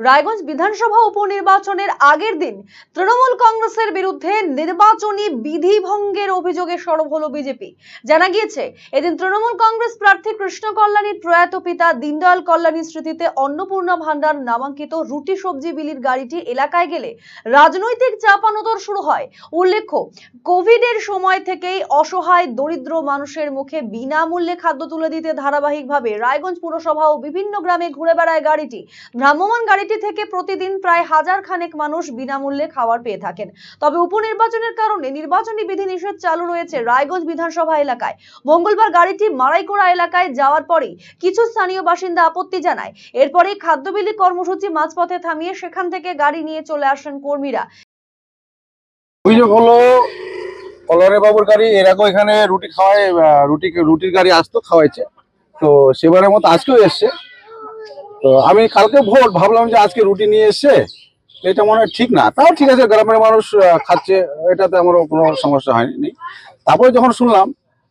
রায়গঞ্জ বিধানসভা উপনির্বাচনের আগের দিন তৃণমূল কংগ্রেসের বিরুদ্ধে নির্বাচনী বিধি ভঙ্গের অভিযোগে সরব হলো বিজেপি। জানা গিয়েছে, এদিন তৃণমূল কংগ্রেস প্রার্থী কৃষ্ণ কল্যাণীর প্রয়াত পিতা দীনদয়াল কল্যাণীর স্মৃতিতে অন্নপূর্ণা ভান্ডার নামাঙ্কিত রুটি সবজি বিলির গাড়িটি এলাকায় গেলে রাজনৈতিক চাপানোতর শুরু হয়। উল্লেখ্য, কোভিডের সময় থেকেই অসহায়, দরিদ্র মানুষের মুখে বিনামূল্যে খাদ্য তুলে দিতে ধারাবাহিকভাবে রায়গঞ্জ পুরসভা ও বিভিন্ন গ্রামে ঘুরে বেড়ায় গাড়িটি। ভ্রাম্যমাণ গাড়িটি থেকে প্রতিদিন প্রায় হাজার খানেক মানুষ বিনামূল্যে খাবার পেয়ে থাকেন। তবে উপনির্বাচনের কারণে নির্বাচনী বিধিনিষেধ চালু রয়েছে রায়গঞ্জ বিধানসভা এলাকায়। মঙ্গলবার গাড়িটি মারাইকোড়া এলাকায় যাওয়ার পরেই কিছু স্থানীয় বাসিন্দা আপত্তি জানায়। এরপরেই খাদ্যবিলি কর্মসূচি মাঝপথে থামিয়ে সেখান থেকে গাড়ি নিয়ে চলে আসেন কর্মীরা। অভিযোগ হলো বাবুর গাড়ি এখানে রুটি খাওয়ায় রুটি, রুটির গাড়ি আসতো, খাওয়াইছে। তো সেবারের মতো আজকেও এসছে। তো আমি কালকে ভোট ভাবলাম যে আজকে রুটি নিয়ে এসছে এটা মনে হয় ঠিক না। তাও ঠিক আছে, গ্রামের মানুষ খাচ্ছে, এটাতে আমার কোনো সমস্যা হয়নি। তারপরে যখন শুনলাম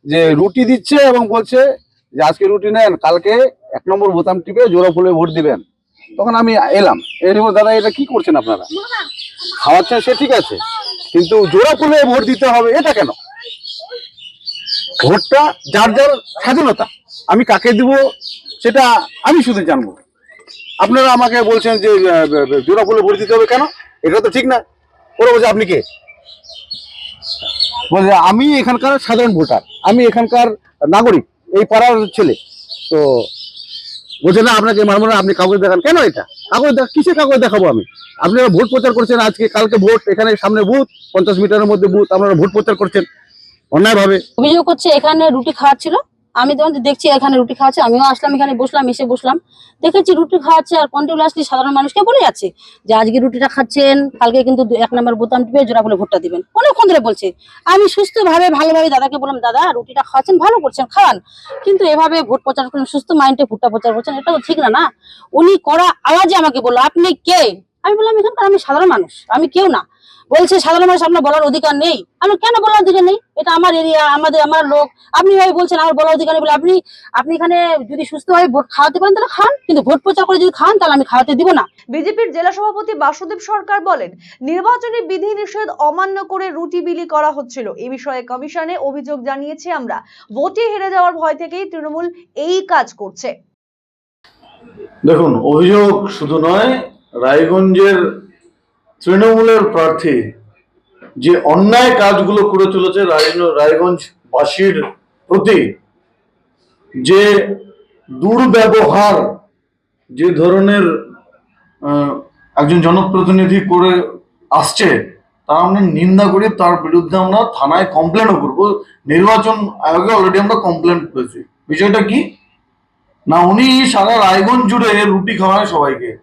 যে রুটি দিচ্ছে এবং বলছে যে আজকে রুটি নেন, কালকে এক নম্বর বোতাম টিপে জোড়া ফুলে ভোট দিবেন। তখন আমি এলাম। এর দাদা, এটা কি করছেন আপনারা? খাওয়াচ্ছেন সে ঠিক আছে। কিন্তু জোড়া ফুলে ভোট দিতে হবে, এটা কেন? ভোটটা যার যার স্বাধীনতা। আমি কাকে দিব, সেটা আমি শুধু জানব। আপনারা আমাকে বলছেন যে জোড়া ফুলে ভোট দিতে হবে কেন? এটা তো ঠিক না। ওরা বলছে, আপনি কে? বলছে, আমি এখানকার সাধারণ ভোটার। আমি এখানকার নাগরিক, এই পাড়ার ছেলে। তো বলছে, না, আপনাকে মানবো না, আপনি কাগজ দেখান। কেন এটা? কাগজ দেখা কিসে কাগজ দেখাবো আমি? আপনারা ভোট প্রচার করছেন আজকে, কালকে ভোট, এখানে সামনে বুথ, পঞ্চাশ মিটারের মধ্যে বুথ, আপনারা ভোট প্রচার করছেন অন্যায়ভাবে। অভিযোগ করছে এখানে রুটি খাওয়াচ্ছিল। আমি তখন দেখছি এখানে রুটি খাওয়াচ্ছে আমিও আসলাম এখানে, বসলাম, এসে বসলাম। দেখেছি রুটি খাওয়াচ্ছে আর কন্টিনিউয়াসলি সাধারণ মানুষকে বলে যাচ্ছে যে আজকে রুটিটা খাচ্ছেন, কালকে কিন্তু এক নম্বর বোতাম টিপে জোড়া বলে ভোটটা দিবেন। অনেকক্ষণ ধরে বলছে। আমি সুস্থভাবে, ভালোভাবে দাদাকে বললাম, দাদা, রুটিটা খাওয়াচ্ছেন, ভালো করছেন, খাওয়ান। কিন্তু এভাবে ভোট প্রচার করেন সুস্থ মাইন্ডে ভোটটা প্রচার করছেন, এটা তো ঠিক না না? উনি করা আওয়াজে আমাকে বলল, আপনি কে? আমি বললাম, এখানকার আমি সাধারণ মানুষ, আমি কেউ না। বলছে সাধারণ মানুষ আপনার বলার অধিকার নেই। আমি কেন বলার অধিকার নেই? এটা আমার এরিয়া আমাদের আমার লোক। আপনি ভাই বলছেন আমার বলার অধিকার নেই। বলে আপনি আপনি এখানে যদি সুস্থভাবে ভোট খাওয়াতে পারেন তাহলে খান। কিন্তু ভোট প্রচার করে যদি খান তাহলে আমি খাওয়াতে দিব না। বিজেপির জেলা সভাপতি বাসুদেব সরকার বলেন নির্বাচনী বিধি নিষেধ অমান্য করে রুটি বিলি করা হচ্ছিল। এই বিষয়ে কমিশনে অভিযোগ জানিয়েছি আমরা। ভোটে হেরে যাওয়ার ভয় থেকেই তৃণমূল এই কাজ করছে। দেখুন অভিযোগ শুধু নয় রায়গঞ্জের তৃণমূলের প্রার্থী যে অন্যায় কাজগুলো করে চলেছে রায়- রায়গঞ্জবাসীর প্রতি, যে দুর্ব্যবহার, যে ধরনের একজন জনপ্রতিনিধি করে আসছে তা আমরা নিন্দা করি, তার বিরুদ্ধে আমরা থানায় কমপ্লেনও করব। নির্বাচন আয়োগে অলরেডি আমরা কমপ্লেন করেছি। বিষয়টা কি? না, উনি সারা রায়গঞ্জ জুড়ে রুটি খাওয়ায় সবাইকে।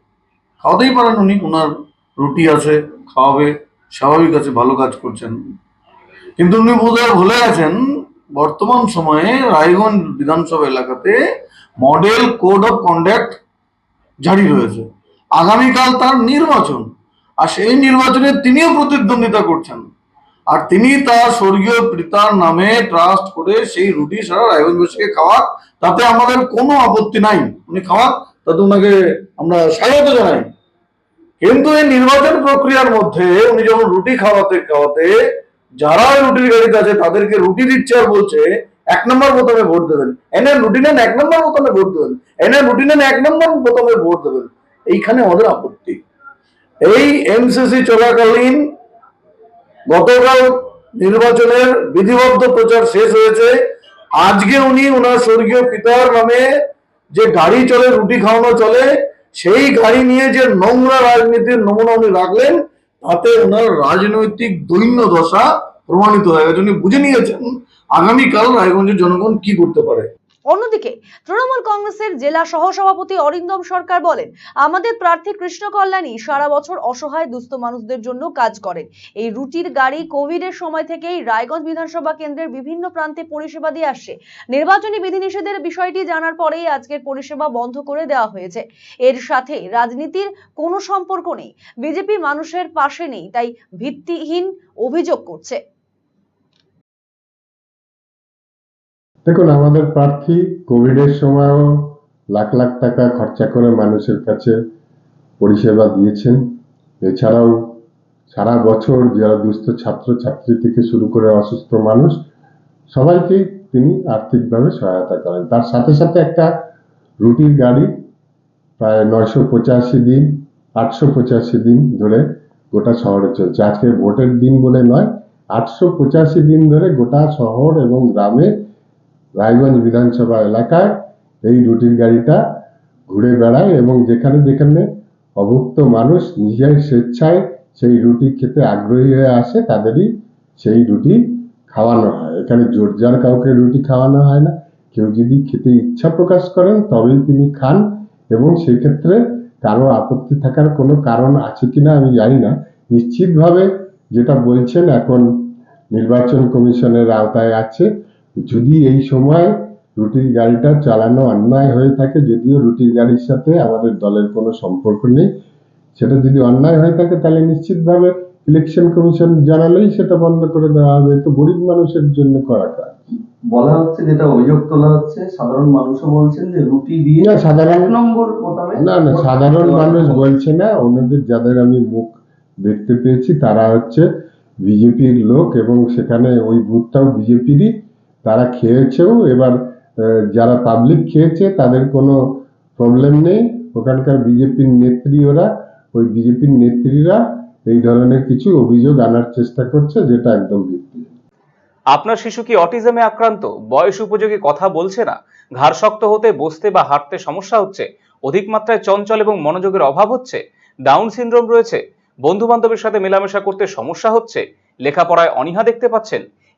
খাওয়াতেই পারেন উনি ওনার রুটি আছে, খাওয়াবে, স্বাভাবিক আছে, ভালো কাজ করছেন। কিন্তু উনি বোধহয় ভুলে গেছেন, বর্তমান সময়ে রায়গঞ্জ বিধানসভা এলাকাতে মডেল কোড অফ কন্ডাক্ট জারি রয়েছে আগামীকাল তার নির্বাচন, আর সেই নির্বাচনে তিনিও প্রতিদ্বন্দ্বিতা করছেন। আর তিনি তার স্বর্গীয় পিতার নামে ট্রাস্ট করে সেই রুটি সারা রায়গঞ্জবাসীকে খাওয়াক, তাতে আমাদের কোনো আপত্তি নাই। উনি খাওয়াক, তাতে ওনাকে আমরা স্বাগত জানাই। কিন্তু এই নির্বাচন প্রক্রিয়ার মধ্যে উনি যখন রুটি খাওয়াতে খাওয়াতে যারা রুটির গাড়িতে আছে তাদেরকে রুটি দিচ্ছে আর বলছে, এক নম্বর বোতামে ভোট দেবেন। এনে রুটি নেন, এক নম্বর বোতামে ভোট দেবেন। এনে রুটি নেন, এক নম্বর বোতামে ভোট দেবেন। এইখানে আমাদের আপত্তি। এই এমসিসি চলাকালীন গতকাল নির্বাচনের বিধিবদ্ধ প্রচার শেষ হয়েছে। আজকে উনি ওনার স্বর্গীয় পিতার নামে যে গাড়ি চলে, রুটি খাওয়ানো চলে সেই গাড়ি নিয়ে যে নোংরা রাজনীতির নমুনা উনি রাখলেন, তাতে ওনার রাজনৈতিক দৈন্য দশা প্রমাণিত হয়ে গেছে। উনি বুঝে নিয়েছেন আগামীকাল রায়গঞ্জের জনগণ কি করতে পারে। অন্যদিকে, তৃণমূল কংগ্রেসের জেলা সহসভাপতি অরিন্দম সরকার বলেন, আমাদের প্রার্থী কৃষ্ণ কল্যাণী সারা বছর অসহায় দুস্থ মানুষদের জন্য কাজ করেন। এই রুটির গাড়ি কোভিড এর সময় থেকেই রায়গঞ্জ বিধানসভা কেন্দ্রের বিভিন্ন প্রান্তে পরিষেবা দিয়ে আসছে। নির্বাচনী বিধিনিষেধের বিষয়টি জানার পরেই আজকের পরিষেবা বন্ধ করে দেওয়া হয়েছে। এর সাথে রাজনীতির কোনো সম্পর্ক নেই। বিজেপি মানুষের পাশে নেই, তাই ভিত্তিহীন অভিযোগ করছে। দেখুন, আমাদের প্রার্থী কোভিডের সময়ও লাখ লাখ টাকা খরচা করে মানুষের কাছে পরিষেবা দিয়েছেন। এছাড়াও সারা বছর যারা দুস্থ ছাত্র, ছাত্রী থেকে শুরু করে অসুস্থ মানুষ সবাইকেই তিনি আর্থিকভাবে সহায়তা করেন। তার সাথে সাথে একটা রুটির গাড়ি প্রায় নয়শো পঁচাশি দিন, আটশো পঁচাশি দিন ধরে গোটা শহরে চলছে। আজকে ভোটের দিন বলে নয়, আটশো পঁচাশি দিন ধরে গোটা শহর এবং গ্রামে রায়গঞ্জ বিধানসভা এলাকায় এই রুটির গাড়িটা ঘুরে বেড়ায় এবং যেখানে যেখানে অভুক্ত মানুষ নিজের স্বেচ্ছায় সেই রুটি খেতে আগ্রহী হয়ে আসে, তাদেরই সেই রুটি খাওয়ানো হয়। এখানে জোরজার কাউকে রুটি খাওয়ানো হয় না। কেউ যদি খেতে ইচ্ছা প্রকাশ করেন, তবেই তিনি খান এবং সেক্ষেত্রে কারও আপত্তি থাকার কোনো কারণ আছে কিনা আমি জানি না। নিশ্চিতভাবে যেটা বলছেন এখন নির্বাচন কমিশনের আওতায় আছে। যদি এই সময় রুটির গাড়িটা চালানো অন্যায় হয়ে থাকে যদিও রুটির গাড়ির সাথে আমাদের দলের কোনো সম্পর্ক নেই সেটা যদি অন্যায় হয়ে থাকে তাহলে নিশ্চিতভাবে ইলেকশন কমিশন জানালেই সেটা বন্ধ করে দেওয়া হবে। তো গরিব মানুষের জন্য করা কাজ। বলা হচ্ছে যেটা অভিযোগ তোলা হচ্ছে সাধারণ মানুষও বলছেন যে রুটি দিয়ে না, সাধারণ- নম্বর বোতামে না না সাধারণ মানুষ বলছে না ওনাদের যাদের আমি মুখ দেখতে পেয়েছি তারা হচ্ছে বিজেপির লোক এবং সেখানে ওই বুথটাও বিজেপিরই। তারা খেয়েছেও, এবার যারা পাবলিক খেয়েছে, তাদের কোনো প্রবলেম নেই। ওখানকার বিজেপির নেত্রী ওরা, ওই বিজেপির নেত্রীরা এই ধরনের কিছু অভিযোগ আনার চেষ্টা করছে, যেটা একদম ভিত্তি। আপনার শিশু কি অটিজমে আক্রান্ত? বয়স উপযোগী কথা বলছে না? ঘাড় শক্ত হতে, বসতে বা হাঁটতে সমস্যা হচ্ছে? অধিক মাত্রায় চঞ্চল এবং মনোযোগের অভাব হচ্ছে? ডাউন সিনড্রোম রয়েছে? বন্ধু বান্ধবের সাথে মেলামেশা করতে সমস্যা হচ্ছে? লেখাপড়ায় অনীহা দেখতে পাচ্ছেন?